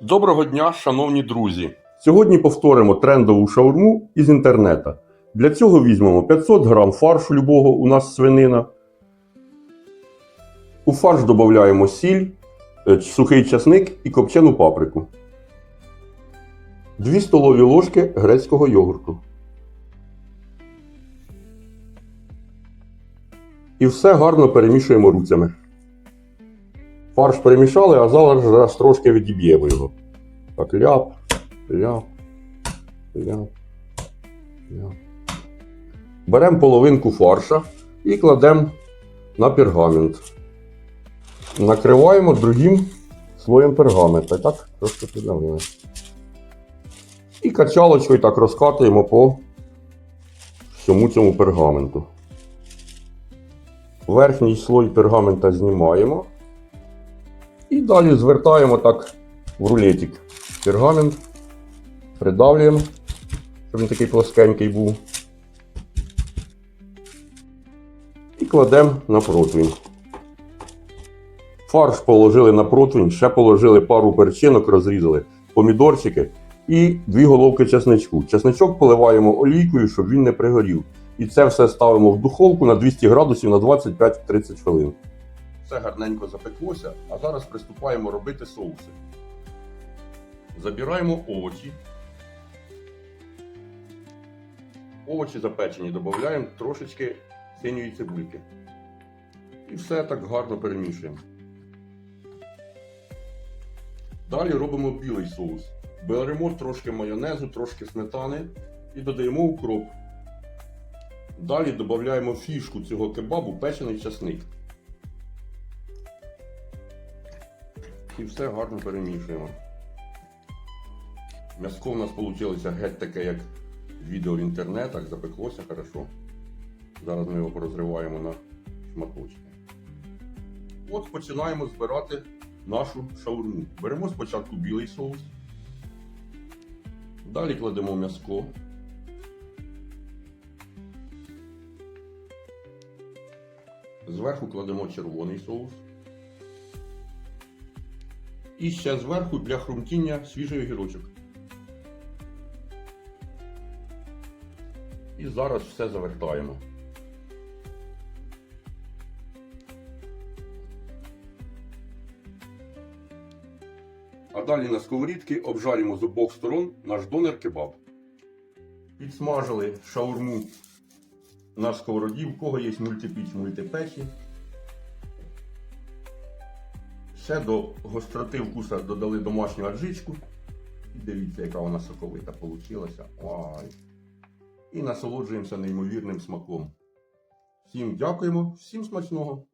Доброго дня, шановні друзі! Сьогодні повторимо трендову шаурму із інтернету. Для цього візьмемо 500 грам фаршу любого у нас свинина. У фарш додаємо сіль, е, сухий часник і копчену паприку. 2 столові ложки грецького йогурту. І все гарно перемішуємо руцями. Фарш перемішали, а зараз, зараз трошки відіб'ємо його. Так, ляп, ляп, ляп, ляп. Беремо половинку фарша і кладемо на пергамент. Накриваємо другим слоєм пергамента. Так, трошки піднімаємо. І качалочкою так розкатуємо по всьому цьому пергаменту. Верхній слой пергамента знімаємо. І далі звертаємо так в рулетик пергамент, придавлюємо, щоб він такий плоскенький був. І кладемо на противень. Фарш положили на противень, ще положили пару перчинок, розрізали, помідорчики і дві головки чесничку. Чесничок поливаємо олійкою, щоб він не пригорів. І це все ставимо в духовку на 200 градусів на 25-30 хвилин. Все гарненько запеклося, а зараз приступаємо робити соуси. Забираємо овочі. Овочі запечені, додаємо трошечки синьої цибульки. І все так гарно перемішуємо. Далі робимо білий соус. Беремо трошки майонезу, трошки сметани і додаємо укроп. Далі додаємо фішку цього кебабу печений часник. І все гарно перемішуємо. М'яско у нас вийшло геть таке, як відео в інтернетах, запеклося хорошо. Зараз ми його порозриваємо на шматочки. От починаємо збирати нашу шаурму. Беремо спочатку білий соус. Далі кладемо м'яско. Зверху кладемо червоний соус. І ще зверху для хрумтіння свіжий огірочок. І зараз все завертаємо. А далі на сковорідки обжаримо з обох сторон наш донер кебаб. Підсмажили шаурму на сковороді, в кого є мультипіч, мультипечі. Ще до гостроти вкуса додали домашню аджичку. І дивіться, яка вона соковита вийшла. І насолоджуємося неймовірним смаком. Всім дякуємо, всім смачного!